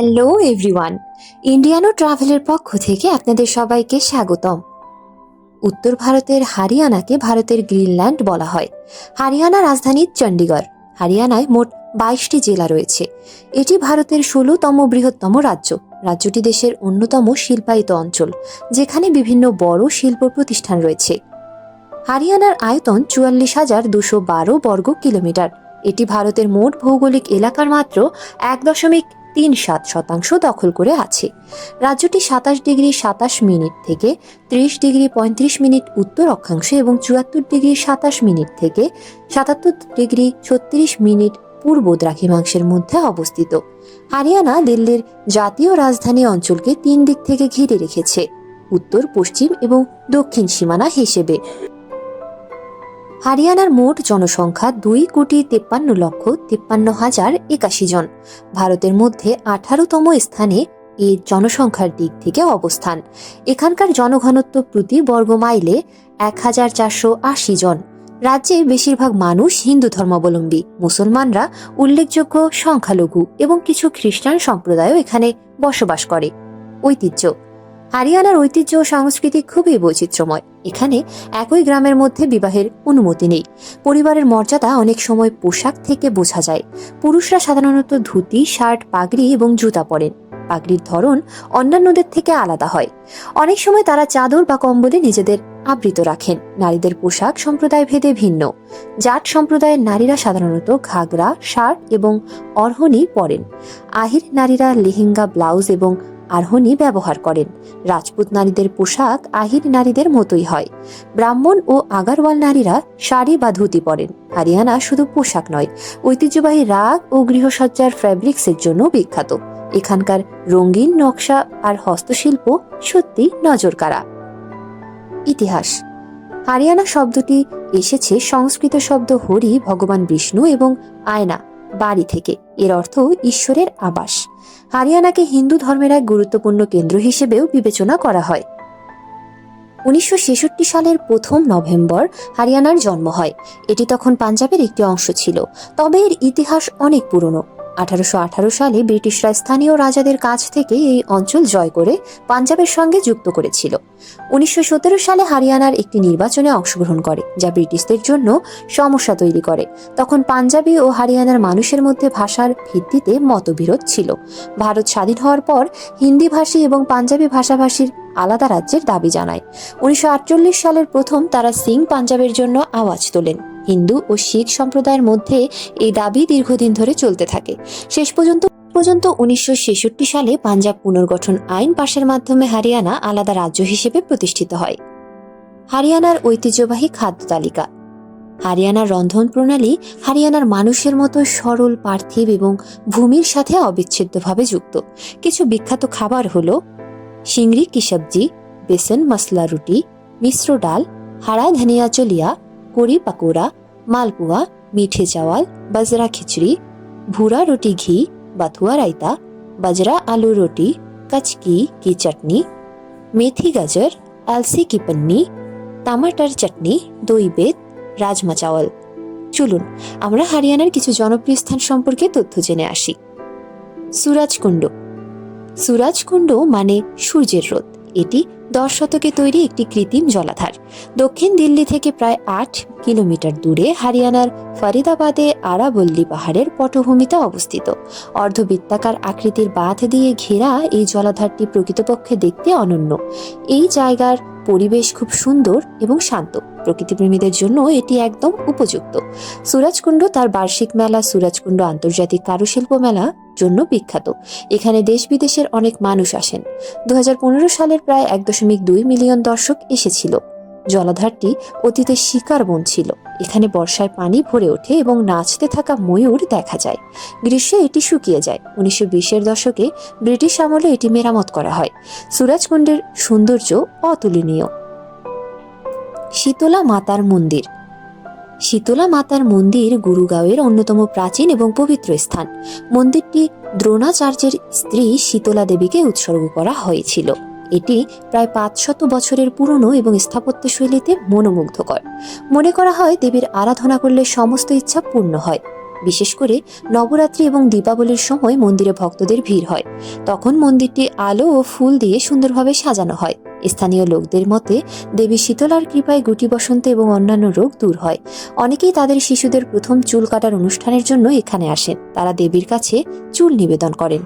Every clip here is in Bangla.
হ্যালো এভরিওয়ান, ইন্ডিয়ানো ট্রাভেলের পক্ষ থেকে আপনাদের সবাইকে স্বাগতম। উত্তর ভারতের হারিয়ানাকে ভারতের গ্রিনল্যান্ড বলা হয়। হারিয়ানা রাজধানী চণ্ডীগড়, হারিয়ানায় মোট বাইশটি জেলা রয়েছে। এটি ভারতের ষোলোতম বৃহত্তম রাজ্য। রাজ্যটি দেশের অন্যতম শিল্পায়িত অঞ্চল, যেখানে বিভিন্ন বড় শিল্প প্রতিষ্ঠান রয়েছে। হারিয়ানার আয়তন চুয়াল্লিশ হাজার দুশো বারো বর্গ কিলোমিটার। এটি ভারতের মোট ভৌগোলিক এলাকার মাত্র এক দশমিক তিন সাত শতাংশ দখল করে আছে। রাজ্যটি সাতাশ ডিগ্রি সাতাশ মিনিট থেকে ত্রিশ ডিগ্রি পঁয়ত্রিশ মিনিট উত্তর অক্ষাংশে এবং চুয়াত্তর ডিগ্রি সাতাশ মিনিট থেকে সাতাত্তর ডিগ্রি ছত্রিশ মিনিট পূর্ব দ্রাঘিমাংশের মধ্যে অবস্থিত। হারিয়ানা দিল্লির জাতীয় রাজধানী অঞ্চলকে তিন দিক থেকে ঘিরে রেখেছে, উত্তর, পশ্চিম এবং দক্ষিণ সীমানা হিসেবে। হারিয়ানার মোট জনসংখ্যা দুই কোটি তেপ্পান্ন লক্ষ তেপ্পান্ন হাজার একাশি জন। ভারতের মধ্যে আঠারোতম স্থানে এই জনসংখ্যার দিক থেকে অবস্থান। এখানকার জনঘনত্ব প্রতি বর্গ মাইলে এক হাজার চারশো আশি জন। রাজ্যে বেশিরভাগ মানুষ হিন্দু ধর্মাবলম্বী। মুসলমানরা উল্লেখযোগ্য সংখ্যালঘু এবং কিছু খ্রিস্টান সম্প্রদায়ও এখানে বসবাস করে। ঐতিহ্য হারিয়ানার ঐতিহ্য ও সংস্কৃতি খুবই বৈচিত্র্যময়। এখানে একই গ্রামের মধ্যে বিবাহের অনুমতি নেই। পরিবারের মর্যাদা অনেক সময় পোশাক থেকে বোঝা যায়। পুরুষরা সাধারণত ধুতি, শার্ট, পাগড়ি এবং জুতা পরেন। পাগড়ির ধরন অন্যান্যদের থেকে আলাদা হয়। অনেক সময় তারা চাদর বা কম্বলে নিজেদের আবৃত রাখেন। নারীদের পোশাক সম্প্রদায় ভেদে ভিন্ন। জাট সম্প্রদায়ের নারীরা সাধারণত ঘাগরা, শার্ট এবং অর্হণী পরেন। আহির নারীরা লেহেঙ্গা, ব্লাউজ এবং আরহণী ব্যবহার করেন। রাজপুত নারীদের পোশাক আহির নারীদের মতোই হয়। ব্রাহ্মণ ও আগারওয়াল নারীরা শাড়ি বা ধুতি পরেন। হারিয়ানা শুধু পোশাক নয়, ঐতিহ্যবাহী রাগ ও গৃহসজ্জার ফ্যাব্রিক্সের জন্য বিখ্যাত। এখানকার রঙিন নকশা আর হস্তশিল্প সত্যি নজর কাড়া ইতিহাস। হারিয়ানা শব্দটি এসেছে সংস্কৃত শব্দ হরি, ভগবান বিষ্ণু এবং আয়না। বাড়ি থেকে। এর অর্থ ঈশ্বরের আবাস। হারিয়ানাকে হিন্দু ধর্মের এক গুরুত্বপূর্ণ কেন্দ্র হিসেবেও বিবেচনা করা হয়। উনিশশো ছেষট্টি সালের প্রথম নভেম্বর হারিয়ানার জন্ম হয়। এটি তখন পাঞ্জাবের একটি অংশ ছিল। তবে এর ইতিহাস অনেক পুরনো। আঠারোশো আঠারো সালে ব্রিটিশরা স্থানীয় রাজাদের কাছ থেকে এই অঞ্চল জয় করে পাঞ্জাবের সঙ্গে যুক্ত করেছিল। উনিশশো সতেরো সালে হারিয়ানার একটি নির্বাচনে অংশগ্রহণ করে, যা ব্রিটিশদের জন্য সমস্যা তৈরি করে। তখন পাঞ্জাবি ও হারিয়ানার মানুষের মধ্যে ভাষার ভিত্তিতে মতবিরোধ ছিল। ভারত স্বাধীন হওয়ার পর হিন্দি ভাষী এবং পাঞ্জাবি ভাষাভাষীর আলাদা রাজ্যের দাবি জানায়। উনিশশো আটচল্লিশ সালের প্রথম তারা সিং পাঞ্জাবের জন্য আওয়াজ তোলেন। হিন্দু ও শিখ সম্প্রদায়ের মধ্যে এই দাবি দীর্ঘদিন ধরে চলতে থাকে। শেষ পর্যন্ত পর্যন্ত উনিশশো ছেষট্টি সালে পাঞ্জাব পুনর্গঠন আইন পাশের মাধ্যমে হারিয়ানা আলাদা রাজ্য হিসেবে প্রতিষ্ঠিত হয়। হারিয়ানার ঐতিহ্যবাহী খাদ্য তালিকা। হারিয়ানার রন্ধন প্রণালী হারিয়ানার মানুষের মতো সরল, পার্থিব এবং ভূমির সাথে অবিচ্ছেদ্যভাবে যুক্ত। কিছু বিখ্যাত খাবার হল সিংড়ি কি সবজি বেসন, মশলা রুটি, মিশ্র ডাল হাড়া ধনিয়া চলিয়া, কড়ি, পাকোড়া মালপুয়া, মিঠে চাওয়াল, বাজরা খিচড়ি, ভুরা রুটি ঘি বাথুয়া রায়তা, বাজরা আলু রুটি, কচকি কি চাটনি, মেথি গাজর, আলসি কি পন্নি, টামাটার চাটনি, দই বেদ রাজমা চাওয়াল। চলুন, আমরা হরিয়ানার কিছু জনপ্রিয় স্থান সম্পর্কে তথ্য জেনে আসি। সুরাজকুণ্ড। সুরাজকুণ্ড মানে সূর্যের রোদ। এটি দশ শতকে তৈরি একটি কৃত্রিম জলাধার। দক্ষিণ দিল্লি থেকে প্রায় আট কিলোমিটার দূরে হারিয়ানার ফরিদাবাদে আরাবল্লী পাহাড়ের পটভূমিতে অবস্থিত। অর্ধবৃত্তাকার আকৃতির বাঁধ দিয়ে ঘেরা এই জলাধারটি প্রকৃতপক্ষে দেখতে অনন্য। এই জায়গার পরিবেশ খুব সুন্দর এবং শান্ত। প্রকৃতিপ্রেমীদের জন্য এটি একদম উপযুক্ত। সুরাজকুণ্ড তার বার্ষিক মেলা সুরাজকুণ্ড আন্তর্জাতিক কারুশিল্প মেলা জন্য বিখ্যাত। এখানে দেশ বিদেশের অনেক মানুষ আসেন। দু হাজার পনেরো সালের প্রায় এক দশমিক দুই মিলিয়ন দর্শক এসেছিল। জলাধারটি অতীতে শিকার বন ছিল। এখানে বর্ষায় পানি ভরে ওঠে এবং নাচতে থাকা ময়ূর দেখা যায়। গ্রীষ্মে এটি শুকিয়ে যায়। উনিশশো বিশের দশকে ব্রিটিশ আমলে এটি মেরামত করা হয়। সুরাজকুণ্ডের সৌন্দর্য অতুলনীয়। শীতলা মাতার মন্দির। শীতলা মাতার মন্দির গুরুগাঁওয়ের অন্যতম প্রাচীন এবং পবিত্র স্থান। মন্দিরটি দ্রোণাচার্যের স্ত্রী শীতলা দেবীকে উৎসর্গ করা হয়েছিল। এটি প্রায় পাঁচ শত বছরের পুরনো এবং স্থাপত্য শৈলীতে মনোমুগ্ধকর। মনে করা হয় দেবীর আরাধনা করলে সমস্ত ইচ্ছা পূর্ণ হয়। বিশেষ করে নবরাত্রি এবং দীপাবলির সময় মন্দিরে ভক্তদের ভিড় হয়। তখন মন্দিরটি আলো ও ফুল দিয়ে সুন্দরভাবে সাজানো হয়। স্থানীয় লোকদের মতে, দেবী শীতলার কৃপায় গুটি বসন্ত এবং অন্যান্য রোগ দূর হয়। অনেকেই তাদের শিশুদের প্রথম চুল কাটার অনুষ্ঠানের জন্য এখানে আসেন। তারা দেবীর কাছে চুল নিবেদন করেন।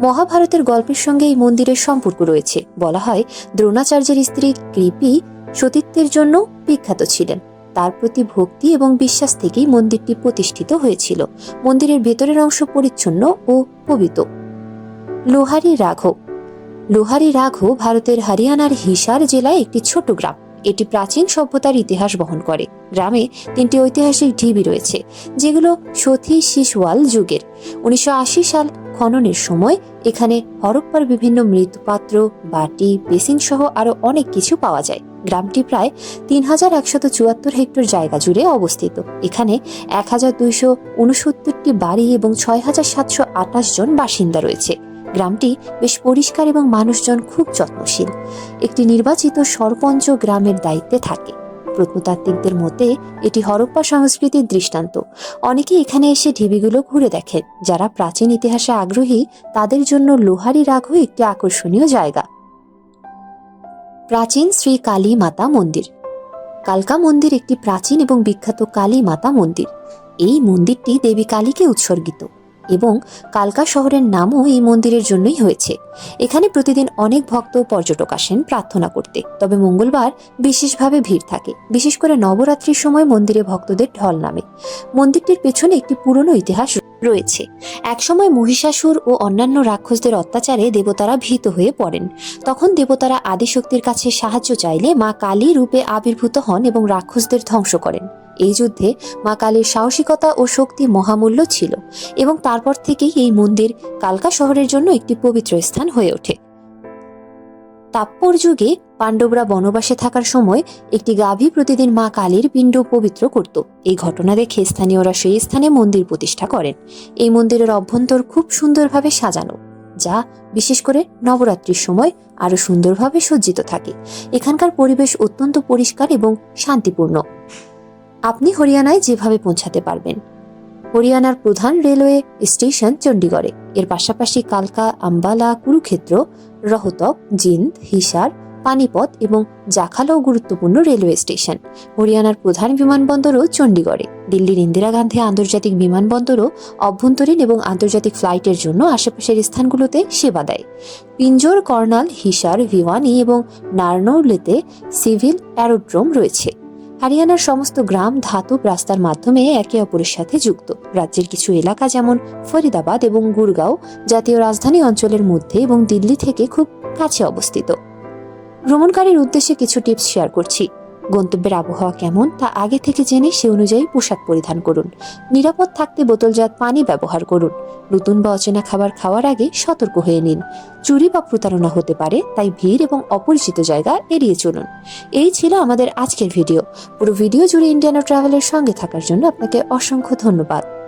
মহাভারতের গল্পের সঙ্গে এই মন্দিরের সম্পর্ক রয়েছে। বলা হয়, দ্রোণাচার্যের স্ত্রী কৃপি সতীত্বের জন্য বিখ্যাত ছিলেন। তার প্রতি ভক্তি এবং বিশ্বাস থেকেই মন্দিরটি প্রতিষ্ঠিত হয়েছিল। মন্দিরের ভেতরের অংশ পরিচ্ছন্ন ও পবিত্র। লোহারি রাঘব লোহারি রাঘো ভারতের হরিয়ানার হিসার জেলায় একটি ছোট গ্রাম। এটি প্রাচীন সভ্যতার ইতিহাস বহন করে। গ্রামে তিনটি ঐতিহাসিক ঢিবি রয়েছে, যেগুলো সতী শিশওয়াল যুগের। উনিশশো আশি সাল খননের সময় এখানে হরপ্পার বিভিন্ন মৃৎপাত্র, বাটি, বেসিন সহ আরও অনেক কিছু পাওয়া যায়। গ্রামটি প্রায় তিন হাজার একশত চুয়াত্তর হেক্টর জায়গা জুড়ে অবস্থিত। এখানে এক হাজার দুইশো উনসত্তরটি বাড়ি এবং ছয় হাজার সাতশো আঠাশ জন বাসিন্দা রয়েছে। গ্রামটি বেশ পরিষ্কার এবং মানুষজন খুব যত্নশীল। একটি নির্বাচিত সরপঞ্চ গ্রামের দায়িত্বে থাকে। প্রত্নতাত্ত্বিকদের মতে, এটি হরপ্পা সংস্কৃতির দৃষ্টান্ত। অনেকে এখানে এসে ঢিবিগুলো ঘুরে দেখেন। যারা প্রাচীন ইতিহাসে আগ্রহী, তাদের জন্য লোহারি রাঘও একটি আকর্ষণীয় জায়গা। প্রাচীন শ্রী কালী মাতা মন্দির। কালকা মন্দির একটি প্রাচীন এবং বিখ্যাত কালী মাতা মন্দির। এই মন্দিরটি দেবী কালীকে উৎসর্গিত। এবং কালকা শহরের নামও এই মন্দিরের জন্যই হয়েছে। এখানে প্রতিদিন অনেক ভক্ত পর্যটক আসেন প্রার্থনা করতে। তবে মঙ্গলবার বিশেষভাবে ভিড় থাকে। বিশেষ করে নবরাত্রির সময় মন্দিরে ভক্তদের ঢল নামে। মন্দিরটির পেছনে একটি পুরনো ইতিহাস রয়েছে। একসময় মহিষাসুর ও অন্যান্য রাক্ষসদের অত্যাচারে দেবতারা ভীত হয়ে পড়েন। তখন দেবতারা আদিশক্তির কাছে সাহায্য চাইলে মা কালী রূপে আবির্ভূত হন এবং রাক্ষসদের ধ্বংস করেন। এই যুদ্ধে মা কালীর সাহসিকতা ও শক্তি মহামূল্য ছিল এবং তারপর থেকেই এই মন্দির কালকা শহরের জন্য একটি পবিত্র স্থান হয়ে ওঠে। তাপ্পর যুগে পাণ্ডবরা বনবাসে থাকার সময় একটি গাভী প্রতিদিন মা কালীর পিণ্ড পবিত্র করত। এই ঘটনা দেখে স্থানীয়রা সেই স্থানে মন্দির প্রতিষ্ঠা করেন। এই মন্দিরের অভ্যন্তর খুব সুন্দরভাবে সাজানো, যা বিশেষ করে নবরাত্রির সময় আরও সুন্দরভাবে সজ্জিত থাকে। এখানকার পরিবেশ অত্যন্ত পরিষ্কার এবং শান্তিপূর্ণ। আপনি হরিয়ানায় যেভাবে পৌঁছাতে পারবেন। হরিয়ানার প্রধান রেলওয়ে স্টেশন চণ্ডীগড়ে। এর পাশাপাশি কালকা, আম্বালা, কুরুক্ষেত্র, রহতক, জিন্দ, হিসার, পানিপথ এবং জাখালাও গুরুত্বপূর্ণ রেলওয়ে স্টেশন। হরিয়ানার প্রধান বিমানবন্দরও চণ্ডীগড়ে। দিল্লির ইন্দিরা গান্ধী আন্তর্জাতিক বিমানবন্দরও অভ্যন্তরীণ এবং আন্তর্জাতিক ফ্লাইটের জন্য আশেপাশের স্থানগুলোতে সেবা দেয়। পিঞ্জোর, কর্নাল, হিসার, ভিওয়ানি এবং নারনৌলেতে সিভিল অ্যারোড্রোম রয়েছে। হরিয়ানার সমস্ত গ্রাম ধাতব রাস্তার মাধ্যমে একে অপরের সাথে যুক্ত। রাজ্যের কিছু এলাকা যেমন ফরিদাবাদ এবং গুরগাঁও, জাতীয় রাজধানী অঞ্চলের মধ্যে এবং দিল্লি থেকে খুব কাছে অবস্থিত। ভ্রমণকারীর উদ্দেশ্যে কিছু টিপস শেয়ার করছি। গন্তব্যের আবহাওয়া কেমন তা আগে থেকে জেনে সে অনুযায়ী পোশাক পরিধান করুন। নিরাপদ থাকতে বোতলজাত পানি ব্যবহার করুন। নতুন বা অচেনা খাবার খাওয়ার আগে সতর্ক হয়ে নিন। চুরি বা প্রতারণা হতে পারে, তাই ভিড় এবং অপরিচিত জায়গা এড়িয়ে চলুন। এই ছিল আমাদের আজকের ভিডিও। পুরো ভিডিও জুড়ে ইন্ডিয়ানো ট্রাভেলের সঙ্গে থাকার জন্য আপনাকে অসংখ্য ধন্যবাদ।